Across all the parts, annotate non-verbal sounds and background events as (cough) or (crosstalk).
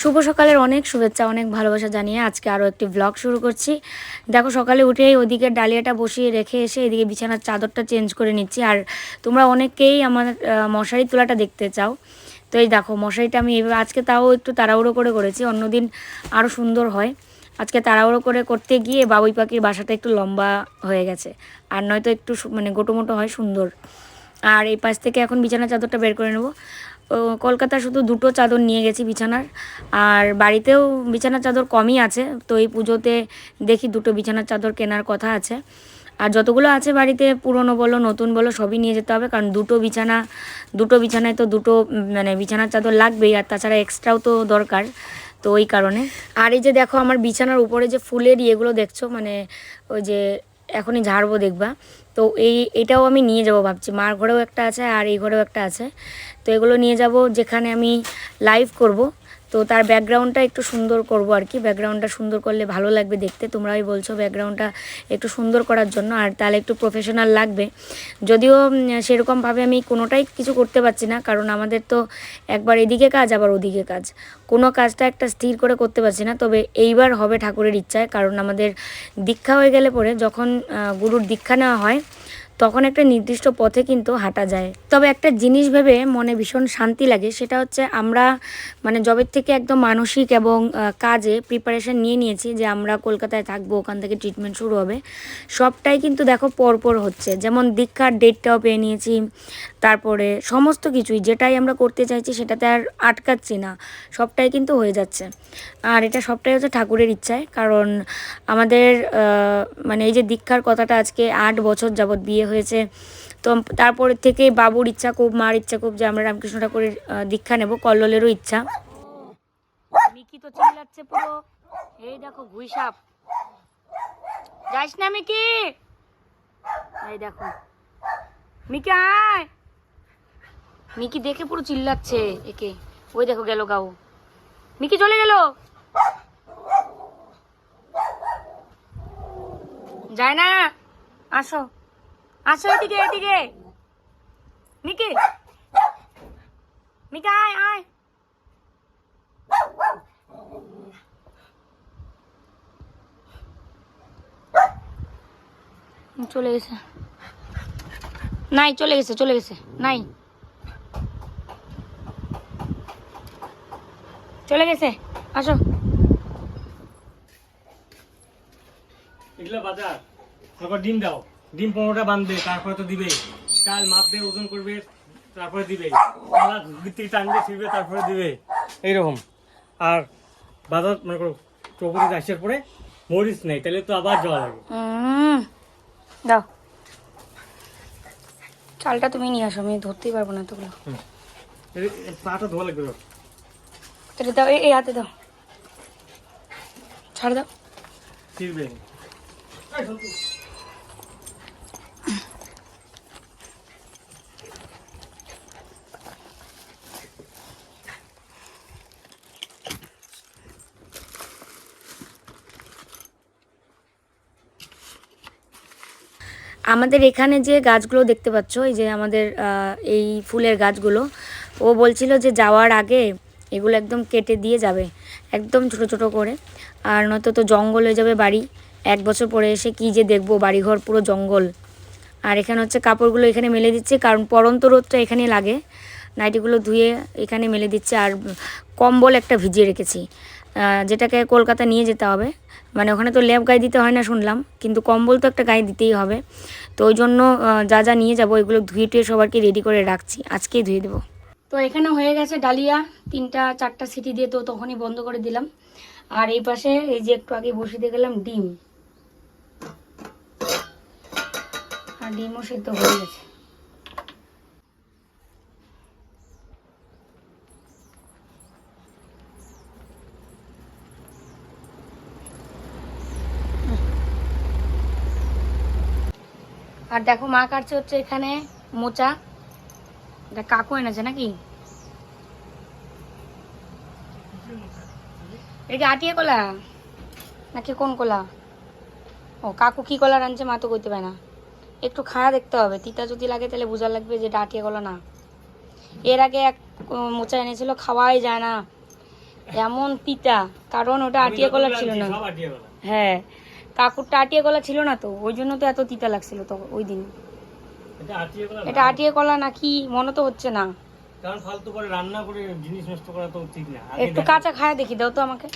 শুভ সকালের অনেক শুভেচ্ছা, অনেক ভালোবাসা জানিয়ে আজকে আরও একটি ব্লগ শুরু করছি। দেখো, সকালে উঠেই ওদিকে ডালিয়াটা বসিয়ে রেখে এসে এদিকে বিছানার চাদরটা চেঞ্জ করে নিচ্ছি। আর তোমরা অনেকেই আমার মশারি তোলাটা দেখতে চাও। তো এই দেখো, মশারিটা আমি এইভাবে আজকে তাও একটু তাড়াহুড়ো করে করেছি, অন্যদিন আরও সুন্দর হয়। আজকে তাড়াহুড়ো করে করতে গিয়ে বাবুই পাখির বাসাটা একটু লম্বা হয়ে গেছে, আর নয়তো একটু মানে গোটোমোটো হয় সুন্দর। আর এই পাশ থেকে এখন বিছানার চাদরটা বের করে নেব। কলকাতা শুধু দুটো চাদর নিয়ে গেছি বিছানার। আর বাড়িতেও বিছানার চাদর কমই আছে, তো এই পুজোতে দেখি দুটো বিছানার চাদর কেনার কথা আছে। আর যতগুলো আছে বাড়িতে, পুরনো বলো, নতুন বলো, সবই নিয়ে যেতে হবে, কারণ দুটো বিছানা, দুটো বিছানায় তো দুটো মানে বিছানার চাদর লাগবেই, আর তাছাড়া এক্সট্রাও তো দরকার, তো ওই কারণে। আর এই যে দেখো, আমার বিছানার উপরে যে ফুলের ইয়েগুলো দেখছ মানে ওই যে এখনই ঝাড়বো দেখবা। তো এই, এটাও আমি নিয়ে যাব ভাবছি। মার ঘরেও একটা আছে আর এই ঘরেও একটা আছে। তো এগুলো নিয়ে যাব যেখানে আমি লাইভ করব। তো তার ব্যাকগ্রাউন্ডটা একটু সুন্দর করব আর কি। ব্যাকগ্রাউন্ডটা সুন্দর করলে ভালো লাগবে দেখতে। তোমরাই বলছো ব্যাকগ্রাউন্ডটা একটু সুন্দর করার জন্য, আর তাহলে একটু প্রফেশনাল লাগবে। যদিও সেরকমভাবে আমি কোনোটাই কিছু করতে পারছি না, কারণ আমাদের তো একবার এদিকে কাজ, আবার ওদিকে কাজ। কোনো কাজটা একটা স্থির করে করতে পারছি না, তবে এইবার হবে ঠাকুরের ইচ্ছায়, কারণ আমাদের দীক্ষা হয়ে গেলে পরে যখন গুরুর দীক্ষা নেওয়া হয় তখন একটা নির্দিষ্ট পথে কিন্তু হাঁটা যায়। তবে একটা জিনিস ভেবে মনে ভীষণ শান্তি লাগে, সেটা হচ্ছে আমরা মানে জবের থেকে একদম মানসিক এবং কাজে প্রিপারেশন নিয়ে নিয়েছি যে আমরা কলকাতায় থাকব, ওখান থেকে ট্রিটমেন্ট শুরু হবে। সবটাই কিন্তু দেখো পরপর হচ্ছে। যেমন দীক্ষার ডেটটাও পেয়ে নিয়েছি, তারপরে সমস্ত কিছুই যেটাই আমরা করতে চাইছি সেটাতে আর আটকাচ্ছি না, সবটাই কিন্তু হয়ে যাচ্ছে। আর এটা সবটাই হচ্ছে ঠাকুরের ইচ্ছায়, কারণ আমাদের মানে এই যে দীক্ষার কথাটা আজকে আট বছর যাবৎ বিয়ে হয়েছে। তো তারপরে থেকে বাবুর ইচ্ছা, খুব মার ইচ্ছা, খুব যে আমরা রামকৃষ্ণ ঠাকুরের দীক্ষা নেব, কল্লোলেরও ইচ্ছা। মিকি তো চিল্লাচ্ছে পুরো। এই দেখো ঘুই যাইস না মিকি। এই দেখো। মিকি, আয়। মিকি দেখে পুরো চিল্লাচ্ছে একে। ওই দেখো গেল গাও মিকি চলে গেল। যায় না। আসো। আসো এদিকে এদিকে। মিকি মিকি আয় আয়। চলে গেছে। নাই, চলে গেছে চলে গেছে। নাই। চলে গেছে। আসো। এগুলো বাজার। তারপর ডিম দাও। ডিম পনেরোটা বাঁধবে তারপরে তো দিবে চাল মাপবে ওজন করবে তারপরে দিবে টানবে ছিড়বে তারপরে দিবে এইরকম। আর বাজার মনে করো চৌপতিতে আসার পরে মরিচ নেই তাহলে তো আবার জল লাগে দাও। চালটা তুমি নিয়ে আসো আমি ধরতেই পারব না তোগুলো পাটা ধোয়া লাগবে তাহলে দাও এই- হাতে দাও। ছাড় দাও। ছিড়বে। আমাদের এখানে যে গাছগুলো দেখতে পাচ্ছ, এই যে আমাদের এই ফুলের গাছগুলো, ও বলছিল যে যাওয়ার আগে এগুলো একদম কেটে দিয়ে যাবে, একদম ছোট ছোট করে। আর নয়তো তো জঙ্গল হয়ে যাবে বাড়ি, এক বছর পরে এসে কি যে দেখব, বাড়িঘর পুরো জঙ্গল। আর এখানে হচ্ছে কাপড়গুলো এখানে মেলে দিচ্ছে, কারণ পরন্ত রোদটা এখানে লাগে। নাইটিগুলো ধুয়ে এখানে মেলে দিচ্ছে, আর কম্বল একটা ভিজিয়ে রেখেছি যেটাকে কলকাতা নিয়ে যেতে হবে। মানে ওখানে তো ল্যাব গায়ে দিতে হয় না শুনলাম, কিন্তু কম্বল তো একটা গায়ে দিতেই হবে। তো ওই জন্য যা যা নিয়ে যাব এগুলো ধুয়ে টুয়ে সবারকে রেডি করে রাখছি, আজকেই ধুয়ে দেবো। তো এখানে হয়ে গেছে ডালিয়া, তিনটা, চারটা সিটি দিয়ে তো তখনই বন্ধ করে দিলাম। আর এই পাশে এই যে একটু আগে বসিয়ে দিয়ে গেলাম ডিম। আর ডিমও সেদ্ধ হয়ে গেছে। আর দেখো মা কাটছে হচ্ছে এখানে মোচা। এটা কাকু এনেছে নাকি? এটা আটিয়া কলা? নাকি কোন কলা? ও কাকু কি কলা রাঁধছে মা তো করতে পারে না। একটু খায়া দেখতে হবে। তিতা যদি লাগে তাহলে বোঝা লাগবে যে আটিয়া কলা না। এর আগে এক মোচা এনেছিল খাওয়াই যায় না। এমন তিতা। কারণ ওটা আটিয়া কলা ছিল না। হ্যাঁ। কাকুরটা আটিয়া কলা ছিল না তো ওই জন্য তো এত তিতা লাগছিল তো ওই দিন। এটা আটিয়া কলা কলা নাকি মনে তো হচ্ছে না। কারণ ফালতু করে রান্না করে জিনিস নষ্ট করা তো ঠিক না একটু কাঁচা খায় দেখি দাও তো আমাকে।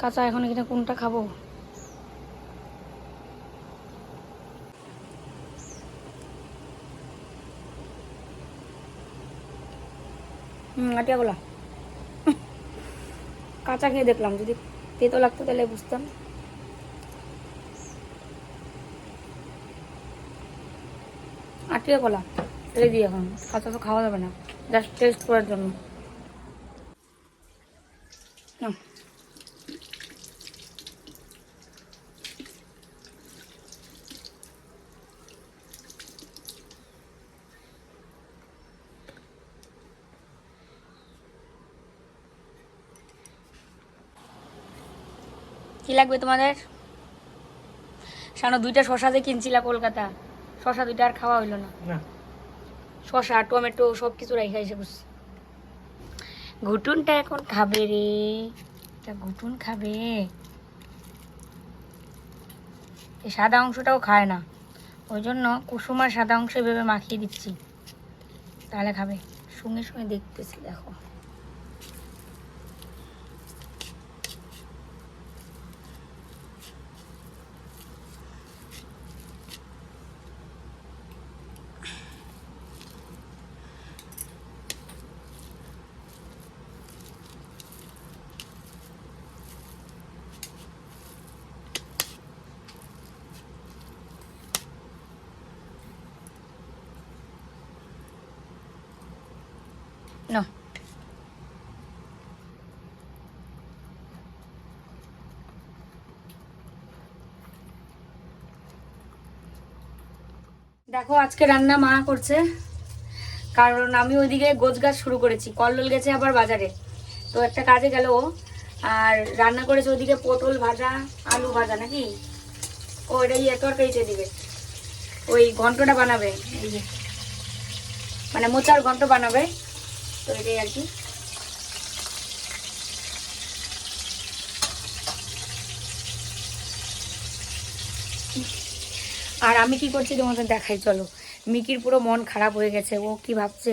কাঁচা এখন এখানে কোনটা খাব? হুম আটিয়া গোলা। কাঁচা খেয়ে দেখলাম যদি তেতো লাগতো তাহলে বুঝতাম আটকে কলা রেডি এখন তো খাওয়া যাবে না জাস্ট টেস্ট করার জন্য লাগবে তোমাদের? সানো দুইটা শশা দিয়ে কিনছিলা কলকাতা শশা দুইটা আর খাওয়া হইল না। শসা টমেটো সব কিছু রেখে এসে বসছি। ঘুটুনটা এখন খাবে রে। তা ঘুটুন খাবে। এই সাদা অংশটাও খায় না। ওই জন্য কুসুমার সাদা অংশ ভেবে মাখিয়ে দিচ্ছি। তাহলে খাবে। সঙ্গে সঙ্গে দেখতেছি দেখো না দেখো, আজকে রান্না মা করছে। কারণ আমি ওইদিকে গোছ গাছ শুরু করেছি। কল্লোল গেছে আবার বাজারে। তো একটা কাজে গেল ও। আর রান্না করেছে ওইদিকে পটল ভাজা, আলু ভাজা নাকি? ও এটা ইয়ে তরকারিতে দিবে। ওই ঘন্টটা বানাবে, এই যে। মানে মোচার ঘন্ট বানাবে। তো এটাই আর কি। আর আমি কি করছি তোমাদের দেখাই, চলো। মিকির পুরো মন খারাপ হয়ে গেছে, ও কি ভাবছে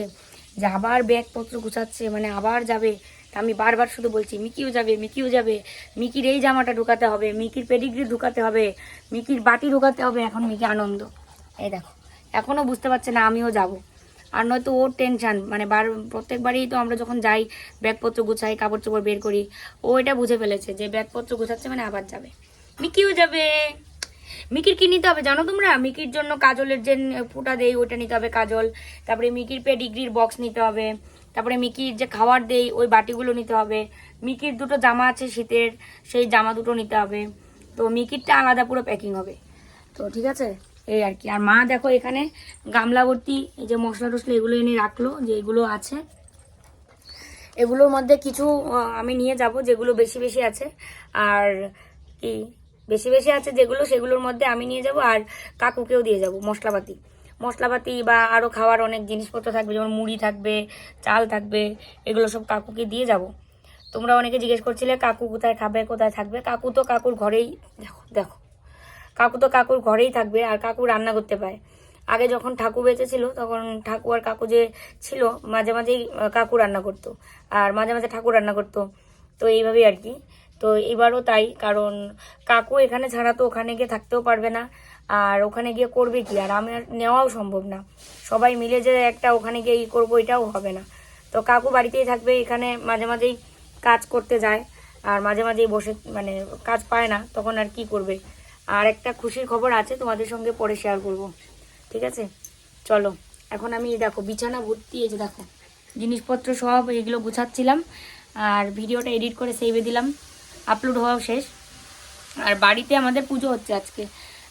যে আবার ব্যাগপত্র গুছাচ্ছে মানে আবার যাবে? তা আমি বারবার শুধু বলছি, মিকিও যাবে মিকিও যাবে। মিকির এই জামাটা ঢুকাতে হবে, মিকির পেডিগ্রি ঢুকাতে হবে, মিকির বাটি ঢুকাতে হবে। এখন মিকি আনন্দ। এই দেখো এখনও বুঝতে পারছে না আমিও যাব। আর নয়তো ওর টেনশন মানে বার, প্রত্যেকবারই তো আমরা যখন যাই, ব্যাগপত্র গুছাই কাপড় চোপড় বের করি, ও এটা বুঝে ফেলেছে যে ব্যাগপত্র গুছাচ্ছে মানে আবার যাবে। মিকিও যাবে! মিকির কি নিতে হবে জানো তোমরা? মিকির জন্য কাজলের যে ফুটা দেই ওটা নিতে হবে কাজল। তারপরে মিকির পেডিগ্রির বক্স নিতে হবে। তারপরে মিকির যে খাবার দেই, ওই বাটিগুলো নিতে হবে। মিকির দুটো জামা আছে শীতের, সেই জামা দুটো নিতে হবে। তো মিকিরটা আলাদা পুরো প্যাকিং হবে। তো ঠিক আছে? এই আর কি। আর মা দেখো এখানে গামলা ভর্তি, এই যে মশলা টসলা এগুলো এনে রাখল, যে এগুলো আছে। এগুলোর মধ্যে কিছু আমি নিয়ে যাব, যেগুলো বেশি বেশি আছে। আর কি বেশি বেশি আছে যেগুলো, সেগুলোর মধ্যে আমি নিয়ে যাব আর কাকুকেও দিয়ে যাব মশলাপাতি। মশলাপাতি বা আরও খাওয়ার অনেক জিনিসপত্র থাকবে, যেমন মুড়ি থাকবে, চাল থাকবে, এগুলো সব কাকুকে দিয়ে যাব। তোমরা অনেকে জিজ্ঞেস করছিলে, কাকু কোথায় খাবে, কোথায় থাকবে? কাকু তো কাকুর ঘরেই, দেখো দেখো। কাকু তো কাকুর ঘরেই থাকবে আর কাকু রান্না করতে পায়। আগে যখন ঠাকু বেঁচে ছিল তখন ঠাকু আর কাকু যে ছিল, মাঝে মাঝেই কাকু রান্না করতো। আর মাঝে মাঝে ঠাকুর রান্না করতো। তো এইভাবেই আর কি। তো এবারও তাই, কারণ কাকু এখানে ছাড়া তো ওখানে গিয়ে থাকতেও পারবে না, আর ওখানে গিয়ে করবে কি? আর আমার নেওয়াও সম্ভব না। সবাই মিলে যে একটা ওখানে গিয়ে ই করব, এটাও হবে না। তো কাকু বাড়িতেই থাকবে, এখানে মাঝে মাঝেই কাজ করতে যায়, আর মাঝে মাঝেই বসে মানে কাজ পায় না, তখন আর কি করবে? আর একটা খুশির খবর আছে, তোমাদের সঙ্গে পরে শেয়ার করব। ঠিক আছে? চলো, এখন আমি দেখো, বিছানা ভর্তি, এই যে দেখো, জিনিসপত্র সব এগুলো গুছাচ্ছিলাম, আর ভিডিওটা এডিট করে সেভে দিলাম। আপলোড হওয়াও শেষ। আর বাড়িতে আমাদের পুজো হচ্ছে আজকে।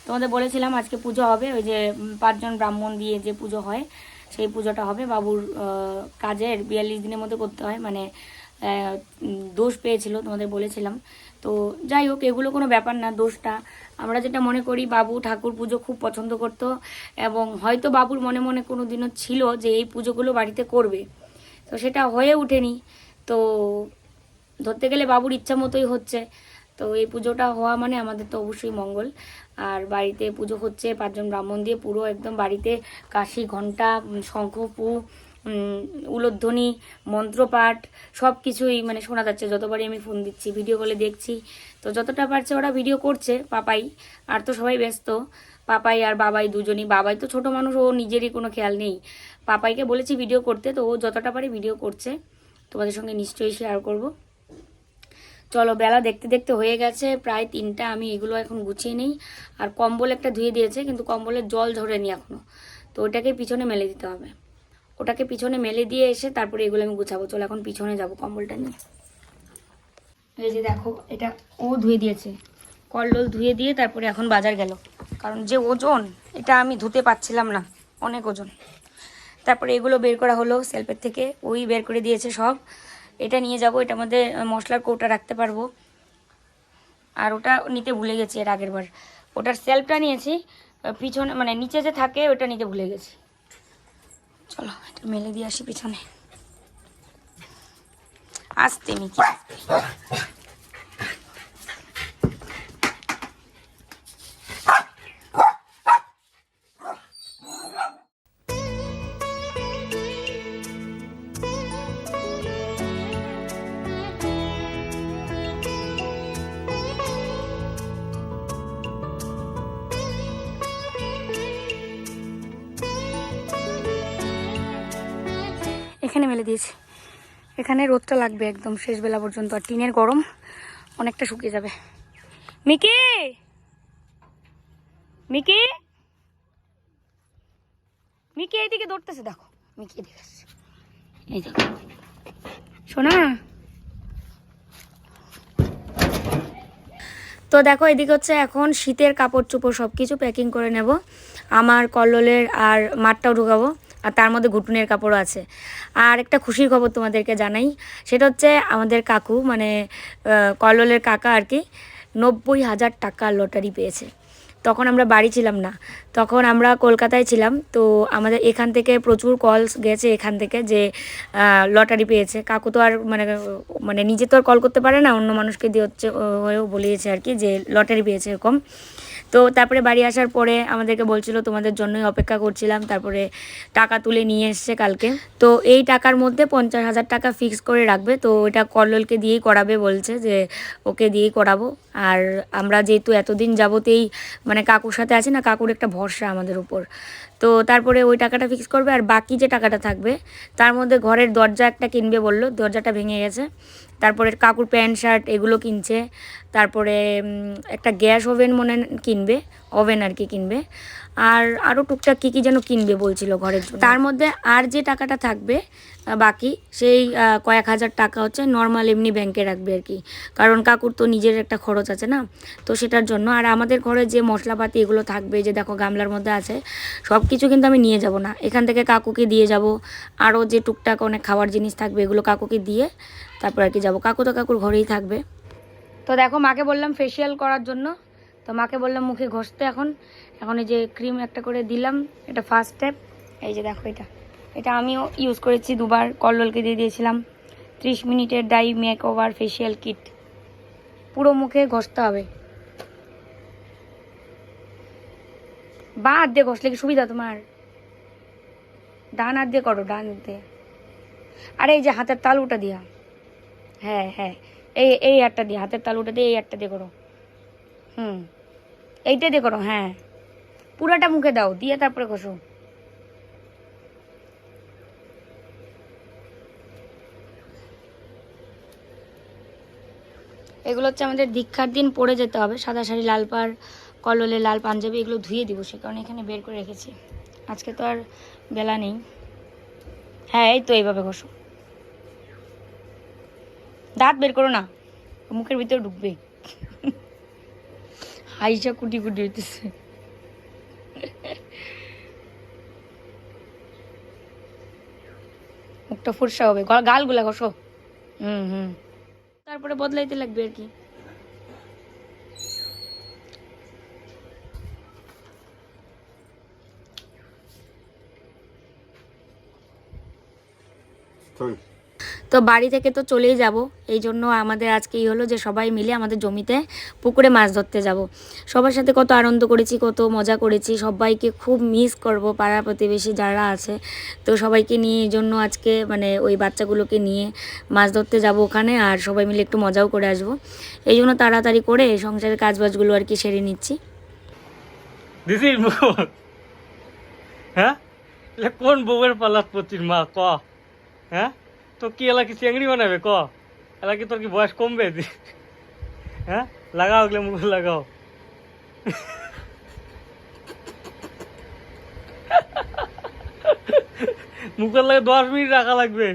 তোমাদের বলেছিলাম আজকে পুজো হবে, ওই যে পাঁচজন ব্রাহ্মণ দিয়ে যে পুজো হয়, সেই পুজোটা হবে। বাবুর কাজের বিয়াল্লিশ দিনের মধ্যে করতে হয় মানে দোষ পেয়েছিল তোমাদের বলেছিলাম। তো যাই হোক, এগুলো কোনো ব্যাপার না, দোষটা। আমরা যেটা মনে করি, বাবু ঠাকুর পুজো খুব পছন্দ করতো, এবং হয়তো বাবুর মনে মনে কোনো দিনও ছিল যে এই পুজোগুলো বাড়িতে করবে। তো সেটা হয়ে ওঠেনি। তো ধরতে গেলে বাবুর ইচ্ছা মতোই হচ্ছে। তো এই পুজোটা হওয়া মানে আমাদের তো অবশ্যই মঙ্গল। আর বাড়িতে পুজো হচ্ছে পাঁচজন ব্রাহ্মণ দিয়ে পুরো একদম বাড়িতে কাশি ঘণ্টা উম, শঙ্খ পু উম, উলোধ্বনি মন্ত্রপাঠ সব কিছুই মানে শোনা যাচ্ছে। যতবারই আমি ফোন দিচ্ছি ভিডিও কলে দেখছি। তো যতটা পারছে ওরা ভিডিও করছে পাপাই। আর তো সবাই ব্যস্ত। পাপাই আর বাবাই দুজনই। বাবাই তো ছোট মানুষ ও নিজেরই কোনো খেয়াল নেই। পাপাইকে বলেছি ভিডিও করতে তো ও যতটা পারে ভিডিও করছে। তোমাদের সঙ্গে নিশ্চয়ই শেয়ার করব। চলো, বেলা দেখতে দেখতে হয়ে গেছে, প্রায় তিনটা, আমি এগুলো এখন গুছিয়ে নেই। আর কম্বল একটা ধুয়ে দিয়েছে, কিন্তু কম্বলের জল ঝরেনি এখনও। তো ওটাকে পিছনে মেলে দিতে হবে। ওটাকে পিছনে মেলে দিয়ে এসে তারপরে এগুলো আমি গুছাবো। চলো, এখন পিছনে যাব কম্বলটা নিয়ে। এই যে দেখো, এটা ও ধুয়ে দিয়েছে। কল্লোল ধুয়ে দিয়ে তারপরে এখন বাজার গেল। কারণ যে ওজন, এটা আমি ধুতে পারছিলাম না, অনেক ওজন। তারপরে এগুলো বের করা হলো সেলফের থেকে। ওই বের করে দিয়েছে সব। এটা নিয়ে যাব, এটার মধ্যে মশলার কৌটা রাখতে পারব। আর ওটা নিতে ভুলে গেছি এর আগের বার। ওটার সেলফটা নিয়েছি পিছনে মানে নিচে যে থাকে, ওটা নিতে ভুলে গেছি। চলো, এটা মেলে দিয়ে আসি পিছনে। আসতে, মিকি। এখানে মেলে দিয়েছি। এখানে রোদটা লাগবে একদম শেষ বেলা পর্যন্ত, আর টিনের গরম অনেকটা শুকিয়ে যাবে। মিকি! মিকি! মিকি, এইদিকে দৌড়তেছে, দেখো। মিকি এদিকে এই দেখো শোনা তো দেখো, এদিকে হচ্ছে এখন শীতের কাপড় চোপড় সব কিছু প্যাকিং করে নেব। আমার কল্লোলের আর মাঠটাও ঢুকাবো। আর তার মধ্যে ঘুটুনের কাপড়ও আছে। আর একটা খুশির খবর তোমাদেরকে জানাই, সেটা হচ্ছে আমাদের কাকু মানে কল্লোলের কাকা আর কি, নব্বই হাজার টাকা লটারি পেয়েছে। তখন আমরা বাড়ি ছিলাম না, তখন আমরা কলকাতায় ছিলাম, তো আমাদের এখান থেকে প্রচুর কলস গেছে এখান থেকে যে লটারি পেয়েছে। কাকু তো আর মানে মানে নিজে তো আর কল করতে পারে না, অন্য মানুষকে দিয়ে হচ্ছে হয়েও বলিয়েছে আর কি যে, লটারি পেয়েছে এরকম। তো তারপরে বাড়ি আসার পরে আমাদেরকে বলছিল, তোমাদের জন্যই অপেক্ষা করছিলাম। তারপরে টাকা তুলে নিয়ে এসছে কালকে। তো এই টাকার মধ্যে পঞ্চাশ হাজার টাকা ফিক্স করে রাখবে। তো এটা কল্লোলকে দিয়েই করাবে বলছে যে, ওকে দিয়েই করাবো। আর আমরা যেহেতু এতদিন যাবতেই মানে কাকুর সাথে আছি না, কাকুর একটা ভরসা আমাদের উপর। তো তারপরে ওই টাকাটা ফিক্স করবে। আর বাকি যে টাকাটা থাকবে, তার মধ্যে ঘরের দরজা একটা কিনবে বলল। দরজাটা ভেঙে গেছে। তারপরে কাকুর প্যান্ট শার্ট এগুলো কিনছে। তারপরে একটা গ্যাস ওভেন মনে কিনবে, ওভেন আর কি কিনবে। আর আরও টুকটাক কী কী যেন কিনবে বলছিল ঘরের জন্য। তার মধ্যে আর যে টাকাটা থাকবে বাকি। সেই কয়েক হাজার টাকা হচ্ছে নর্মাল এমনি ব্যাংকে রাখবে আর কি। কারণ কাকুর তো নিজের একটা খরচ আছে না? তো সেটার জন্য। আর আমাদের ঘরে যে মশলাপাতি এগুলো থাকবে যে দেখো গামলার মধ্যে আছে সব কিছু কিন্তু আমি নিয়ে যাব না। এখান থেকে কাকুকে দিয়ে যাব। আরও যে টুকটাক অনেক খাওয়ার জিনিস থাকবে, এগুলো কাকুকে দিয়ে তারপর আর কি যাব। কাকু তো কাকুর ঘরেই থাকবে। তো দেখো, মাকে বললাম ফেসিয়াল করার জন্য। তো মাকে বললাম মুখে ঘষতে এখন। এখন এই যে ক্রিম একটা করে দিলাম, এটা ফার্স্ট স্টেপ এই যে দেখো এটা। এটা আমিও ইউজ করেছি, দুবার কল্লোলকে দিয়ে দিয়েছিলাম। ত্রিশ মিনিটের die make over facial kit পুরো মুখে ঘষতে হবে। বা হাত দিয়ে ঘষলে কি সুবিধা তোমার? ডান হাত দিয়ে করো, ডান হাত দিয়ে। আরে এই যে হাতের তালুটা দিয়া। হ্যাঁ হ্যাঁ। এই এই একটা দিয়ে, হাতের তালুটা দিয়ে এই একটা দিয়ে করো। হুম। এইটা দিয়ে করো হ্যাঁ। পুরাটা মুখে দাও, দিয়ে তারপরে ঘষো। এগুলো হচ্ছে আমাদের দীক্ষার দিন পরে যেতে হবে। সাদা শাড়ি, লাল পাড়, কললে লাল পাঞ্জাবি এগুলো ধুয়ে দিব, সে কারণে এখানে বের করে রেখেছি। আজকে তো আর বেলা নেই। হ্যাঁ এই তো এইভাবে ঘষো দাঁত বের করো না। মুখের ভিতরে ঢুকবে। হাইসা কুটি কুটি হইতেছে। মুখটা ফুরসা হবে। গালগুলা ঘষো। হুম হুম। তারপরে বদলাইতে লাগবে আর কি Sorry. তো বাড়ি থেকে তো চলেই যাব। এই জন্য আমাদের আজকে এই হলো যে সবাই মিলে আমাদের জমিতে পুকুরে মাছ ধরতে যাব। সবার সাথে কত আনন্দ করেছি, কত মজা করেছি। সবাইকে খুব মিস করব পাড়া প্রতিবেশী যারা আছে। তো সবাইকে নিয়ে এই জন্য আজকে মানে ওই বাচ্চাগুলোকে নিয়ে মাছ ধরতে যাব ওখানে আর সবাই মিলে একটু মজাও করে আসব। এই জন্য তাড়াতাড়ি করে সংসারের কাজবাজগুলো আর কি সেরে নিচ্ছি। হ্যাঁ? কোন বউয়ের পাল্লাত পড়ছিস মা, ক? হ্যাঁ? তো কি এলা কি চেংড়ি বানাবে? ক? এলা কি তোর কি বয়স কমবে? হ্যাঁ? লাগাও ওগুলো, মুখে লাগাও। মুখের লাগে দশ মিনিট রাখা লাগবে।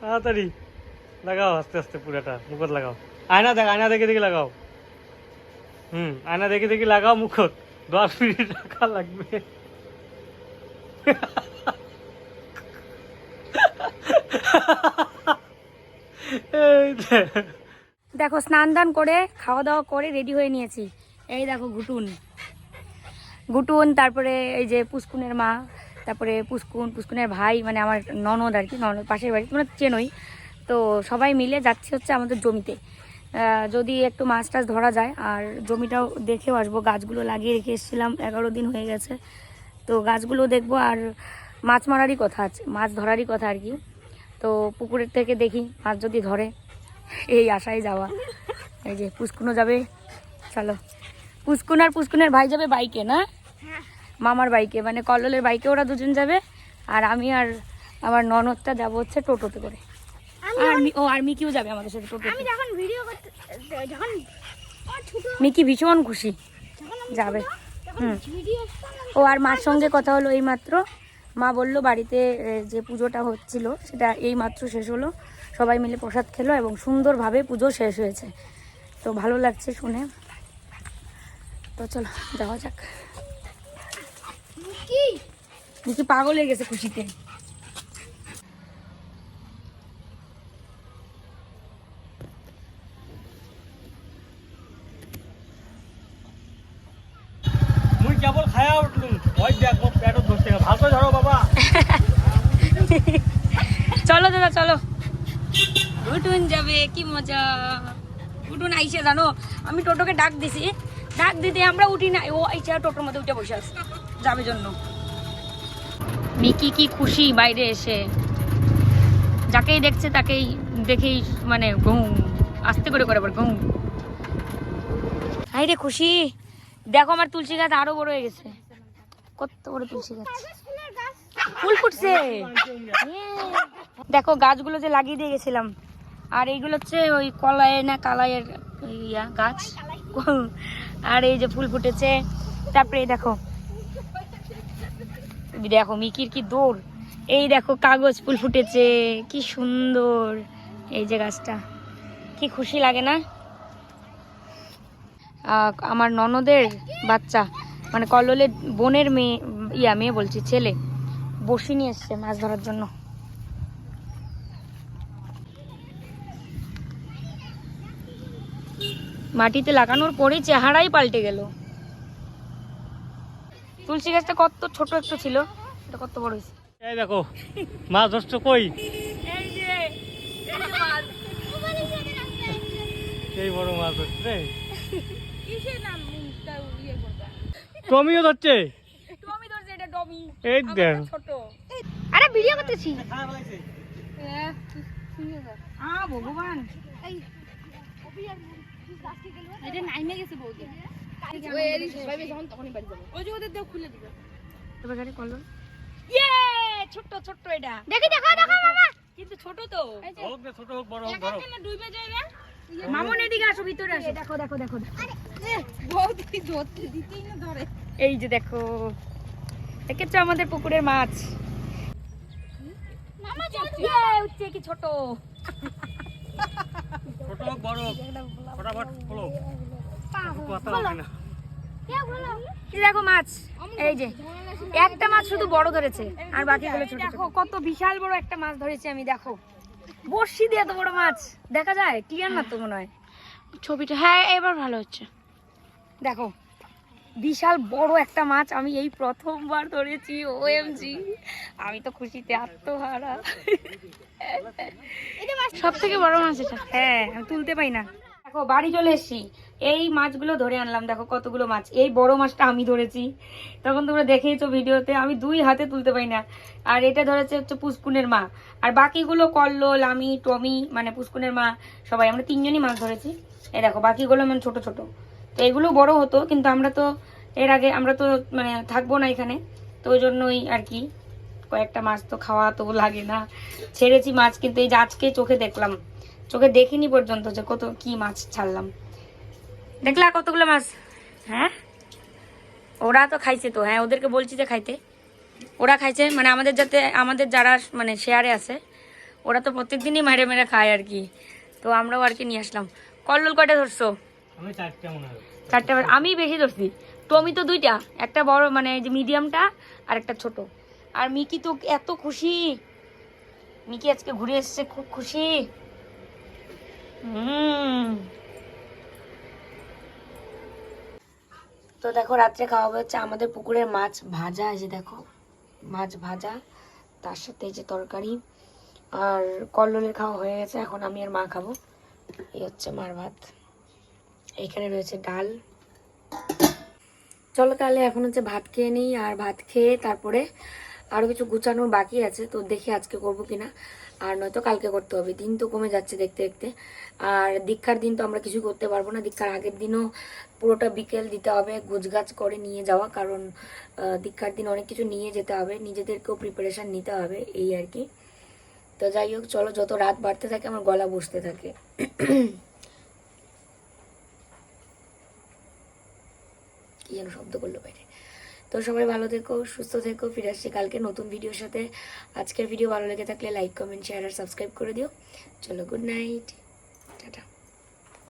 তাড়াতাড়ি। লাগাও আস্তে আস্তে পুরাটা, মুখত লাগাও। আয়না দেখ, আয়না দেখে দেখে লাগাও। হুম, আয়না দেখে দেখে লাগাও মুখত। দশ মিনিট রাখা লাগবে। দেখ। স্নান দান করে, খাওয়া দাওয়া করে রেডি হয়ে নিয়েছি। এই দেখো, ঘুটুন। ঘুটুন, তারপরে এই যে পুষ্কুনের মা, তারপরে পুষ্কুন, পুষ্কুনের ভাই মানে আমার ননদ আর কি, ননদ, পাশের বাড়ি, তোমরা চেনই। তো সবাই মিলে যাচ্ছি হচ্ছে আমাদের জমিতে। যদি একটু মাছ টাছ ধরা যায়, আর জমিটাও দেখেও আসব। গাছগুলো লাগিয়ে রেখে এসেছিলাম, এগারো দিন হয়ে গেছে। তো গাছগুলো দেখব, আর মাছ মারারই কথা আছে, মাছ ধরারই কথা আর কি। তো পুকুরের থেকে দেখি মাছ যদি ধরে এই আশায় যাওয়া। এই যে পুষ্কুনও যাবে চলো। পুষ্কুন আর পুষ্কুনের ভাই যাবে বাইকে না? মামার বাইকে মানে কল্লোলের বাইকে ওরা দুজন যাবে আর আমি আর আমার ননদটা যাব হচ্ছে টোটোতে করে। আর ও আর মিকিও যাবে আমাদের সাথে টোটোতে। আমি যখন ভিডিও করতে যখন মিকি ভীষণ খুশি। যাবে। হুম। ও আর মার সঙ্গে কথা হলো এই মাত্র মা বলল বাড়িতে যে পুজোটা হচ্ছিল সেটা এই মাত্র শেষ হলো। সবাই মিলে প্রসাদ খেলো এবং সুন্দরভাবে পুজো শেষ হয়েছে। তো ভালো লাগছে শুনে। তো চলো যাওয়া যাক। কি পাগল হয়ে গেছে খুশিতে মুই কেবল খায়া উঠলুম ওই দেখ মোর পেটত ধরছে ভাত ধরো বাবা (laughs) চলো দাদা, চলো। উঠুন যাবে, কি মজা। উঠুন, আইসে জানো, আমি টোটোকে ডাক দিছি। ডাক দিতে আমরা উঠি না। ও আইসা টোটোর মধ্যে উঠে বসে আছে। যাবে জন্য। মিকি কি খুশি বাইরে এসে? যাকেই দেখছে তাকেই দেখেই মানে ঘুম, আস্তে করে করে ঘুম। হাই রে খুশি। দেখো আমার তুলসী গাছ আরও বড় হয়ে গেছে। কত বড় তুলসী গাছ। ফুল ফুটছে। দেখো, গাছগুলো যে লাগিয়ে দিয়ে গেছিলাম। আর এইগুলো হচ্ছে ওই কলায় না, কালাইয়ের ইয়া গাছ। আর এই যে ফুল ফুটেছে। তারপরে দেখো। দেখো, মিকির কি দৌড়। এই দেখো, কাগজ ফুল ফুটেছে। কি সুন্দর এই যে গাছটা। কি খুশি লাগে না? আমার ননদের বাচ্চা মানে কল্লোলের বোনের মেয়ে, ইয়া, মেয়ে বলছি, ছেলে। বসি নিয়ে এসছে মাছ ধরার জন্য। মাটিতে লাগানোর পরেই চেহারাই পাল্টে গেল। তুলসী গাছটা কত ছোট একটু ছিল এটা কত বড় হয়েছে? এই দেখো মাছ ধরছো কই? এই বড় মাছ ধরছে। টমিও ধরছে? টমি এই দেখ। ছোট। আরে ভিডিও করতেছি। আ ভগবান। এই। এটা নাইমে গেছে বউকে ওই এরি সবাই যখন তখনই বাড়ি যাব। ওই যে ওদের দেও খুলে দিবে। তবে গাড়ি কলন ইয়ে ছোট ছোট এটা। দেখি দেখো দেখো মামা কিন্তু ছোট তো। হোক না ছোট হোক বড় হোক বড় ডুবে যায় না মামন এদিকে আসো ভিতরে আসো। দেখো দেখো দেখো। ধরতে দিতেই না ধরে। এই যে দেখো। দেখেছ আমাদের পুকুরের মাছ। মামা ইয়ে উঠছে কি ছোট। ছোট হোক বড় হোক ফটাফট খোলো। কথা হবে না। দেখো মাছ এই যে। একটা মাছ শুধু বড় ধরেছে আর বাকিগুলো ছোট দেখো কত বিশাল বড় একটা মাছ ধরেছি আমি দেখো। বর্ষি দিয়ে এত বড় মাছ দেখা যায়? ক্লিয়ার না তো মনে হয়? ছবিটা হ্যাঁ এবার ভালো হচ্ছে। দেখো বিশাল বড় একটা মাছ আমি এই প্রথমবার ধরেছি ওএমজি আমি তো খুশিতে আত্মহারা। সব থেকে বড় মাছ এটা। হ্যাঁ তুলতে পাই না। দেখো, বাড়ি চলে এসেছি। এই মাছগুলো ধরে আনলাম, দেখো কতগুলো মাছ। এই বড় মাছটা আমি ধরেছি। তখন তোমরা দেখেইছো ভিডিওতে, আমি দুই হাতে তুলতে পাই না। আর এটা ধরেছে হচ্ছে পুষ্কুনের মা। আর বাকিগুলো কল্লোল, আমি, টমি মানে পুষ্কুনের মা, সবাই, আমরা তিনজনই মাছ ধরেছি। এই দেখো, বাকিগুলো মানে ছোট ছোট। তো এগুলো বড় হতো, কিন্তু আমরা তো এর আগে আমরা তো মানে থাকব না এখানে। তো ওই জন্যই আর কি, কয়েকটা মাছ তো খাওয়া তো লাগে না। ছেড়েছি মাছ, কিন্তু এই যে আজকে চোখে দেখলাম, চোখে দেখিনি পর্যন্ত যে কত, কি মাছ ছাড়লাম। দেখলা কতগুলো মাছ? হ্যাঁ? ওরা তো খাইছে তো হ্যাঁ ওদেরকে বলছি যে খাইতে। ওরা খাইছে মানে আমাদের যাতে, আমাদের যারা মানে শেয়ারে আছে, ওরা তো প্রত্যেক দিনই মেরে মেরে খায় আর কি। তো আমরাও আর কি নিয়ে আসলাম। কল্লোল কয়টা ধরছো? আমি আমি বেশি ধরছি। টমি তো দুইটা। একটা বড় মানে যে মিডিয়ামটা, আর একটা ছোট। আর মিকি তো এত খুশি। মিকি আজকে ঘুরে এসেছে, খুব খুশি। তো দেখো, রাত্রে খাওয়া হচ্ছে। আমাদের পুকুরের মাছ ভাজা, এই যে দেখো, মাছ ভাজা, তার সাথে এই যে তরকারি। আর কল্লোলের খাওয়া হয়ে গেছে। এখন আমি আর মা খাব। এই হচ্ছে মার ভাত। এখানে রয়েছে ডাল। চলো তাহলে এখন হচ্ছে ভাত খেয়ে নিই আর ভাত খেয়ে তারপরে আরও কিছু গুছানোর বাকি আছে, তো দেখি আজকে করব কিনা। আর নয়তো কালকে করতে হবে, দিন তো কমে যাচ্ছে দেখতে দেখতে। আর দীক্ষার দিন তো আমরা কিছু করতে পারব না, দীক্ষার আগের দিনও পুরোটা বিকেল দিতে হবে, গুছগাছ করে নিয়ে যাওয়া, কারণ দীক্ষার দিন অনেক কিছু নিয়ে যেতে হবে, নিজেদেরকেও প্রিপারেশান নিতে হবে, এই আর কি। তো যাই হোক, চলো যত রাত বাড়তে থাকে, আমার গলা বসতে থাকে। যেন শব্দ করল বাইরে। তো সবাই ভালো থেকো, সুস্থ থেকো, ফিরে আসছি কালকে নতুন ভিডিওর সাথে। আজকের ভিডিও ভালো লেগে থাকলে লাইক কমেন্ট শেয়ার আর সাবস্ক্রাইব করে দিও। চলো গুড নাইট